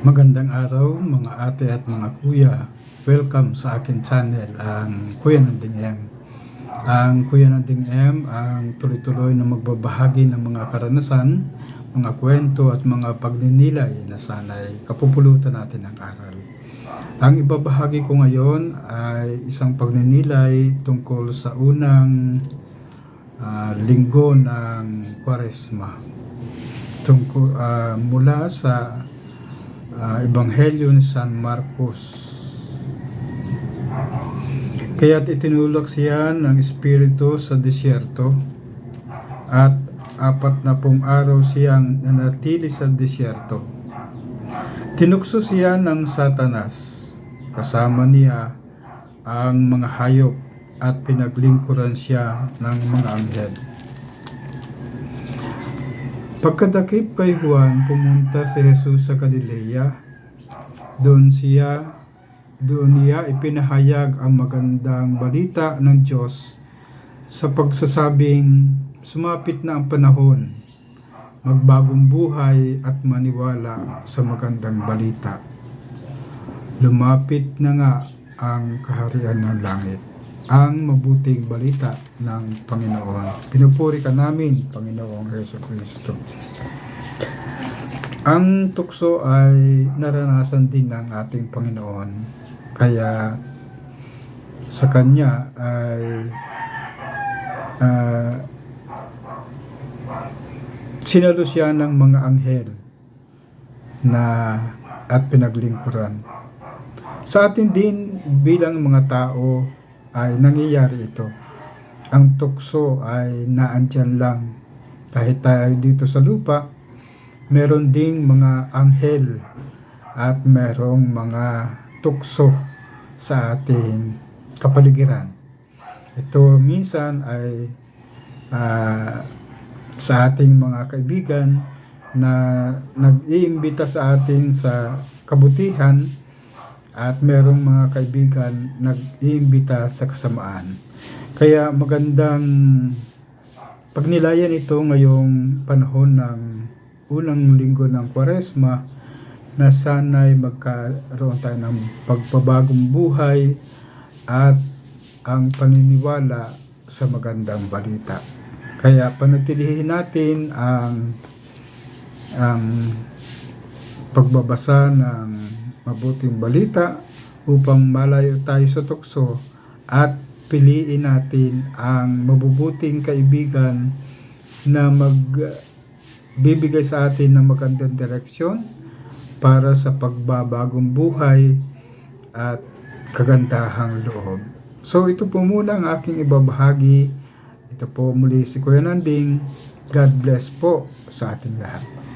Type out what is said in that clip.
Magandang araw mga ate at mga kuya. Welcome sa akin channel, ang Kuya Nanding M. Ang Kuya Nanding M ang tuloy-tuloy na magbabahagi ng mga karanasan, mga kwento at mga pagninilay na sana'y kapupulutan natin ng aral. Ang ibabahagi ko ngayon ay isang pagninilay tungkol sa unang ah, linggo ng Kwaresma. Tungkol, ah, mula sa ah, Ebanghelyo ni San Marcos. Kaya't itinulak siya ng Espiritu sa disyerto at apat na pong araw siyang nanatili sa disyerto. Tinukso siya ng satanas. Kasama niya ang mga hayop at pinaglingkuran siya ng mga anghel. Pagkadakip kay Juan, pumunta si Jesus sa Galilea. Doon siya, doon niya ipinahayag ang magandang balita ng Diyos sa pagsasabing sumapit na ang panahon, magbagong buhay at maniwala sa magandang balita. Lumapit na nga ang kaharian ng langit ang mabuting balita ng Panginoon. Pinupuri ka namin, Panginoong Heso Kristo. Ang tukso ay naranasan din ng ating Panginoon. Kaya sa Kanya ay ah, sinalo ng mga anghel na at pinaglingkuran. Sa atin din bilang mga tao ay nangyayari ito. Ang tukso ay naandyan lang. Kahit tayo dito sa lupa, meron ding mga anghel at merong mga tukso sa ating kapaligiran. Ito minsan ay ah, sa ating mga kaibigan na nag-iimbita sa atin sa kabutihan at merong mga kaibigan nag-iimbita sa kasamaan. Kaya magandang pagnilayan ito ngayong panahon ng unang linggo ng Kwaresma na sana'y magkaroon tayo ng pagpabagong buhay at ang paniniwala sa magandang balita. Kaya panatilihin natin ang ang pagbabasa ng mabuting balita upang malayo tayo sa tukso at piliin natin ang mabubuting kaibigan na magbibigay sa atin ng magandang direksyon para sa pagbabagong buhay at kagandahang loob. So ito po muna ang aking ibabahagi. Ito po muli si Kuya Nanding. God bless po sa ating lahat.